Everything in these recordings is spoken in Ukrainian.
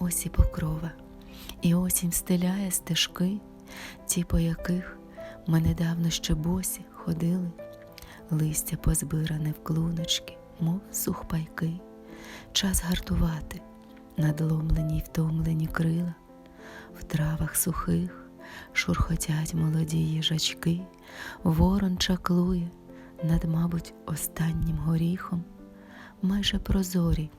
ось і покрова, і осінь стеляє стежки, ті, по яких ми недавно ще босі ходили, листя позбиране в клуночки, мов сухпайки, час гартувати надломлені й втомлені крила, в травах сухих шурхотять молоді їжачки, ворон чаклує над, мабуть, останнім горіхом, майже прозорі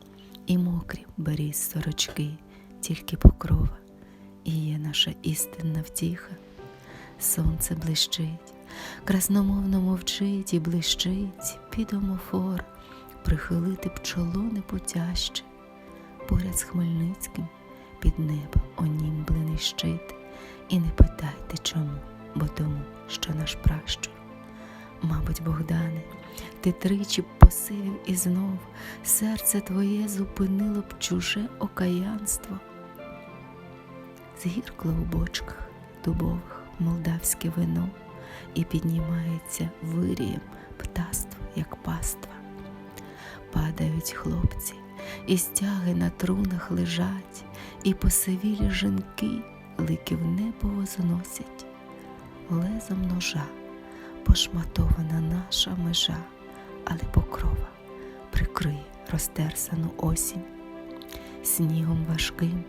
і мокрі беріз сорочки, тільки покрова, і є наша істинна втіха. Сонце блищить, красномовно мовчить і блищить під омофор, прихилити б чоло непутяще, поряд з Хмельницьким під небом онімблений щит. І не питайте чому, бо тому, що наш пращур. Мабуть, Богдане, ти тричі посивів і знов серце твоє зупинило б чуже окаянство. Згіркло у бочках дубових молдавське вино, і піднімається вирієм птаство, як паства. Падають хлопці, і стяги на трунах лежать, і посивілі жінки лики в небо возносять. Лезом ножа пошматована наша межа, але покрова прикриє розтерсану осінь. Снігом важким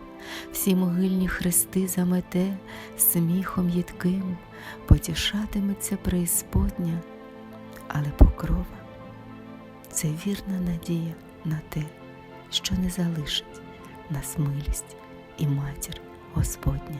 всі могильні хрести замете, сміхом їдким потішатиметься преісподня, але покрова це вірна надія на те, що не залишить нас милість і матір Господня.